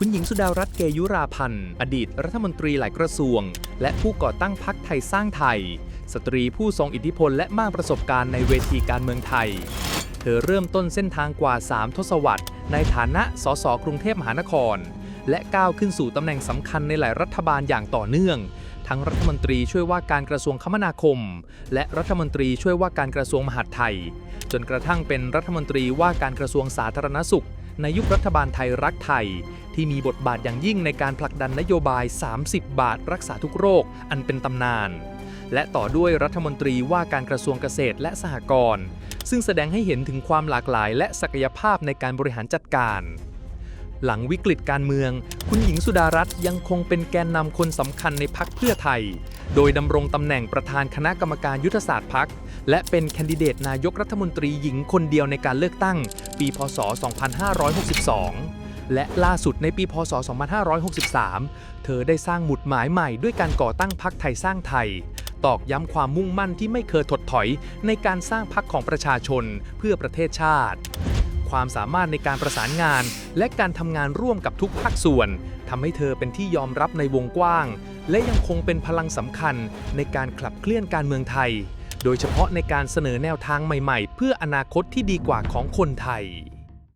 คุณหญิงสุดารัตน์เกยุราพันธ์ อดีตรัฐมนตรีหลายกระทรวง และผู้ก่อตั้งพรรคไทยสร้างไทย สตรีผู้ทรงอิทธิพลและมากประสบการณ์ในเวทีการเมืองไทย เธอเริ่มต้นเส้นทางกว่า 3 ทศวรรษ ในฐานะสสกรุงเทพมหานคร และก้าวขึ้นสู่ตำแหน่งสำคัญในหลายรัฐบาลอย่างต่อเนื่อง ทั้งรัฐมนตรีช่วยว่าการกระทรวงคมนาคม และรัฐมนตรีช่วยว่าการกระทรวงมหาดไทย จนกระทั่งเป็นรัฐมนตรีว่าการกระทรวงสาธารณสุข ในยุครัฐบาลไทยรักไทย ที่มีบทบาทอย่างยิ่งในการผลักดันนโยบาย 30 บาทรักษาทุกโรค อันเป็นตำนาน และต่อด้วยรัฐมนตรีว่าการกระทรวงเกษตรและสหกรณ์ซึ่งแสดงให้เห็นถึงความหลากหลายและศักยภาพในการบริหารจัดการ หลังวิกฤตการเมือง คุณหญิงสุดารัตน์ยังคงเป็นแกนนำคนสำคัญในพักเพื่อไทย โดยดำรงตำแหน่งประธานคณะกรรมการยุทธศาสตร์พัก และเป็นแคนดิเดตนายกรัฐมนตรีหญิงคนเดียวในการเลือกตั้ง ปีพศ 2562 และล่าสุดในปีพศ 2563 เธอได้สร้างหมุดหมายใหม่ด้วยการก่อตั้งพักไทยสร้างไทย ตอกย้ำความมุ่งมั่นที่ไม่เคยถดถอยในการสร้างพักของประชาชนเพื่อประเทศชาติ ความสามารถในการประสานงาน และการทำงานร่วมกับทุกภาคส่วนทำให้เธอเป็นที่ยอมรับในวงกว้าง และยังคงเป็นพลังสำคัญในการขับเคลื่อนการเมืองไทย โดยเฉพาะในการเสนอแนวทางใหม่ ๆ เพื่ออนาคตที่ดีกว่าของคนไทย